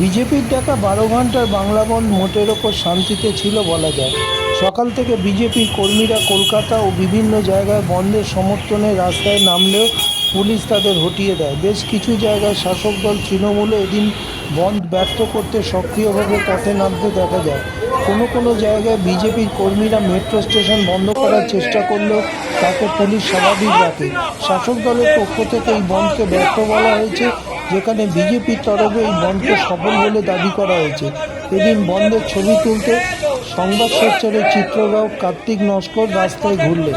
বিজেপির ডাকা বারো ঘণ্টার বাংলা বন্ধ মোটের ওপর শান্তিতে ছিল বলা যায়। সকাল থেকে বিজেপির কর্মীরা কলকাতা ও বিভিন্ন জায়গায় বন্ধের সমর্থনে রাস্তায় নামলেও পুলিশ তাদের হটিয়ে দেয়। বেশ কিছু জায়গায় শাসক দল তৃণমূলে এদিন বন্ধ ব্যর্থ করতে সক্রিয়ভাবে পথে নামতে দেখা যায়। কোনো কোনো জায়গায় বিজেপির কর্মীরা মেট্রো স্টেশন বন্ধ করার চেষ্টা করলেও তাকে পুলিশ স্বাভাবিক রাখে। শাসক দলের পক্ষ থেকে এই বন্ধকে ব্যর্থ বলা হয়েছে। যেখানে বিজেপির তরফে এই বন্ধকে সফল বলে দাবি করা হয়েছে। এদিন বন্ধের ছবি তুলতে সংবাদ সোচ্চারের চিত্রগ্রাহক কার্তিক নস্কর রাস্তায় পুলিশ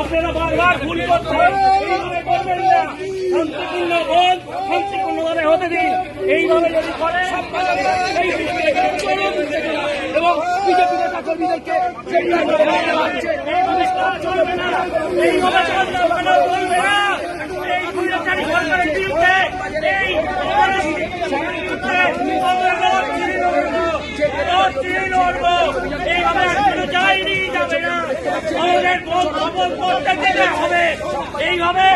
আপনারা বারবার ভুল করবেন না শান্তিপূর্ণ বল শান্তিপূর্ণভাবে এইভাবে যদি যাবে না আমাদের পথ সফল করতে হবে এইভাবে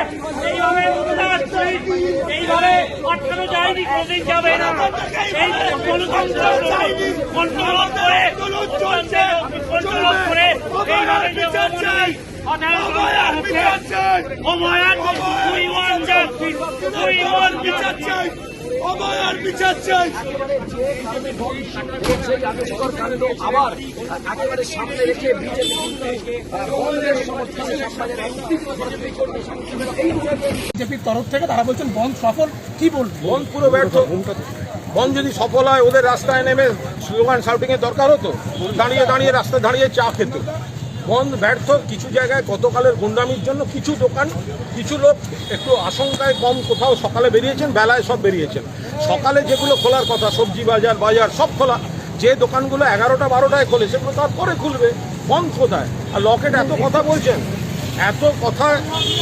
এইভাবে এইভাবে আটকানো যায়নি কোনদিন যাবে না। এই গণতন্ত্র কন্ট্রোল করে কন্ট্রোল করে এইভাবে যে অন্যায় দুই ওয়ান দুই ওয়ান বিচার চাই বিচার চাই। আবিষ্কার কাণ্ড আবার একেবারে সামনে রেখে বিজেপির তরফ থেকে তারা বলছেন বন্ধ সফল কি বলবেন বন পুরো ব্যর্থ। বন যদি সফল হয় ওদের রাস্তায় নেমে স্লোগান শাউটিং এর দরকার হতো দাঁড়িয়ে দাঁড়িয়ে রাস্তায় দাঁড়িয়ে চা খেত। বন্ধ, ব্যর্থ, কিছু জায়গায় গতকালের গুন্ডামির জন্য কিছু দোকান, কিছু লোক একটু আশঙ্কায় কম কোথাও সকালে বেরিয়েছেন, বেলায় সব বেরিয়েছেন। সকালে যেগুলো খোলার কথা, সবজি বাজার বাজার, সব খোলা। যে দোকানগুলো এগারোটা, বারোটায় খোলে, সেগুলো তারপরে খুলবে, বন্ধ কোথায়? আর লকেট এত কথা বলছেন। এত কথা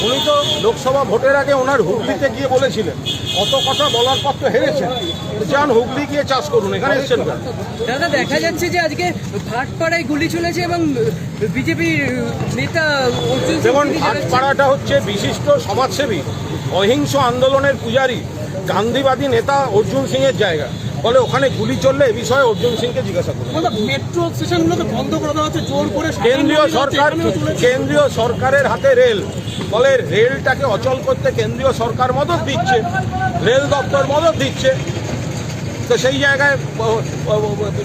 উনি তো লোকসভা ভোটের আগে ওনার হুগলিতে গিয়ে বলেছিলেন। অত কথা বলার পর তো হেরেছেন। যান হুগলি গিয়ে চাষ করুন এখানে এসছেন দাদা দেখা যাচ্ছে যে আজকে ভাটপাড়ায় গুলি চলেছে এবং বিজেপি নেতা যেমন ভাটপাড়াটা হচ্ছে বিশিষ্ট সমাজসেবী অহিংস আন্দোলনের পূজারী গান্ধীবাদী নেতা অর্জুন সিং এর জায়গা। ফলে ওখানে গুলি চললে এ বিষয়ে অর্জুন সিংকে জিজ্ঞাসা করুন। মেট্রো স্টেশনগুলোকে বন্ধ করে দেওয়া হচ্ছে জোর করে কেন্দ্রীয় সরকার কেন্দ্রীয় সরকারের হাতে রেল ফলে রেলটাকে অচল করতে কেন্দ্রীয় সরকার মদত দিচ্ছে রেল দপ্তর মদত দিচ্ছে। তো সেই জায়গায়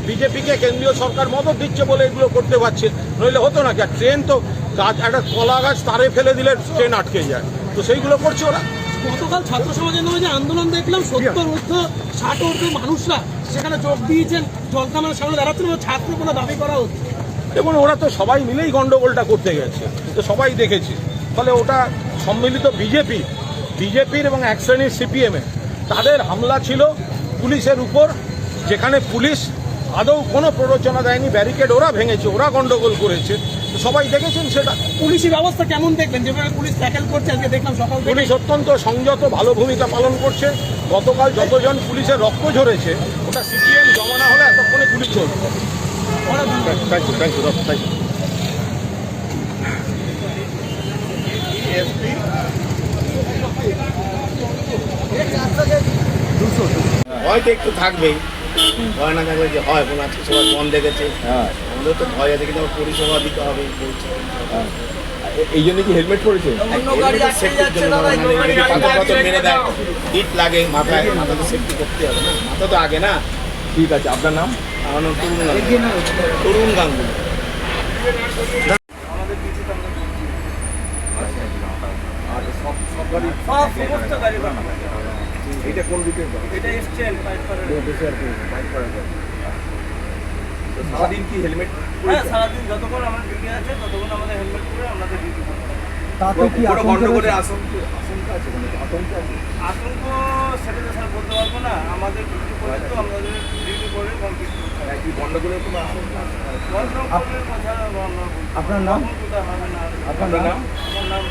বিজেপিকে কেন্দ্রীয় সরকার মদত দিচ্ছে বলে এগুলো করতে পারছে। নইলে হতো না কি ট্রেন তো গাছ একটা কলা গাছ তারে ফেলে দিলে ট্রেন আটকে যায়। তো সেইগুলো করছে ওরা। গতকাল ছাত্র সমাজের নামে যে আন্দোলন দেখলাম, সত্তর ঊর্ধ্ব, ষাট ঊর্ধ্ব মানুষরা সেখানে যোগ দিয়েছেন জলকামানের সামনে দাঁড়াচ্ছেন ছাত্র কোনো দাবি করা হচ্ছে দেখুন, ওরা তো সবাই মিলেই গন্ডগোলটা করতে গেছে তো সবাই দেখেছে। ফলে ওটা সম্মিলিত বিজেপি, বিজেপির এবং এক শ্রেণির সিপিএমের তাদের হামলা ছিল পুলিশের উপর, যেখানে পুলিশ আদৌ কোনো প্ররোচনা দেয়নি, ব্যারিকেড ওরা ভেঙেছে, ওরা গন্ডগোল করেছে। সবাই দেখেছেন সেটা। পুলিশি ব্যবস্থা কেমন দেখবেন? যেভাবে পুলিশ ট্যাকেল করছে আজকে দেখলাম সকাল পুলিশ অত্যন্ত সংযত ভালো ভূমিকা পালন করছে। গতকাল যতজন পুলিশের রক্ত ঝরেছে ওটা সিপিএম জমানা হলে এতক্ষণে পুলিশ চলবে। Thank you thank you thank you ভয় তো একটু থাকবেই। ভয় না থাকবে যে হয় কোনো আজকে সবাই বন্ধ দেখেছে। আমাদের তো ভয় আছে কিন্তু আমার পরিষেবা দিতে হবে বলছে এই জন্য কি হেলমেট পরেছে? মেরে দেয় ইট লাগে মাথায় মাথা তো সেফটি করতে হবে না। মাথা তো আগে না। ঠিক আছে আপনার নাম? আমার নাম তরুণ গাঙ্গুলি। তরুণ গাঙ্গুলি। সব সমস্ত গাড়ি এটা কোন দিকে? এটা এসছেন সারাদিন কি হেলমেট হ্যাঁ সারাদিন যতক্ষণ আমরা ডিউটি আছে ততক্ষণ আমাদের হেলমেট পরে আমাদের ডিউটি তাতে কি আতঙ্ক গন্ডগোলের রয়েছে? আশঙ্কা আশঙ্কা আছে মানে আতঙ্ক আছে? আতঙ্ক সেটা তো স্যার বলতে পারব না। আমাদের ডিউটি করে তো আমাদের ডিউটি করে কমপ্লিট করতে হবে। কি গন্ডগোলের কোনো আশঙ্কা আছে? কথা আমরা আপনার নাম? আপনার নাম? আমার নাম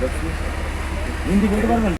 লক্ষ্মী হিন্দি বলতে পারবেন?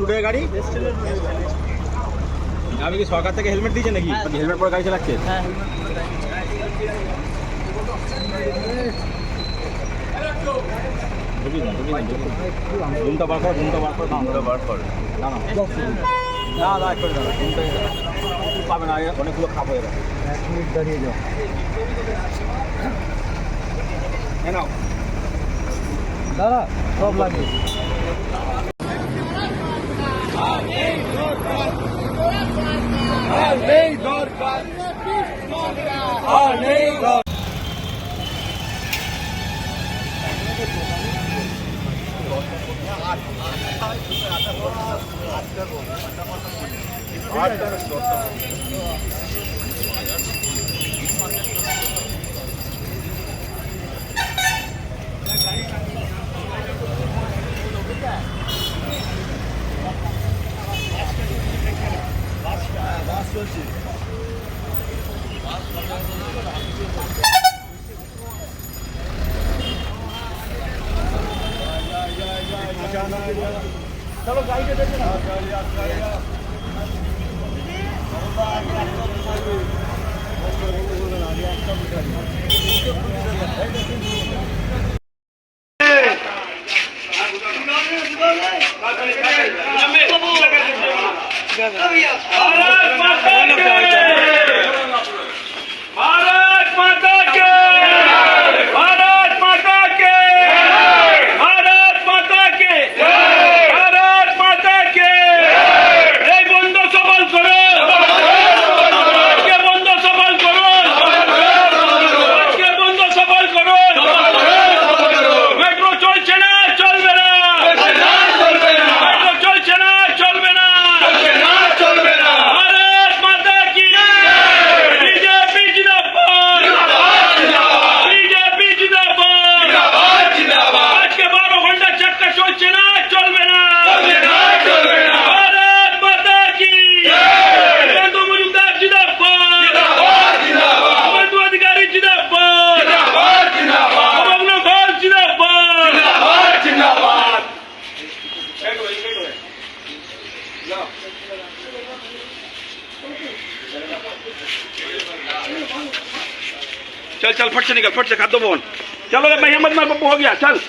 রুটের গাড়ি? আমি কি সরকার থেকে হেলমেট দিয়েছে নাকি? হেলমেট পরে গাড়ি চালাচ্ছে? না। রুমটা বার করো বার করো বার করো। না না না না করে। পাবে অনেকগুলো খাব এরা এক মিনিট দাঁড়িয়ে যাও। নাও দাদা সব লাগে भारत माता के भारत माता के भारत चल चल, फट से निकल, फट से खादो बोल चलो रे मैं हिम्मत मार पप्पू हो गया, चल।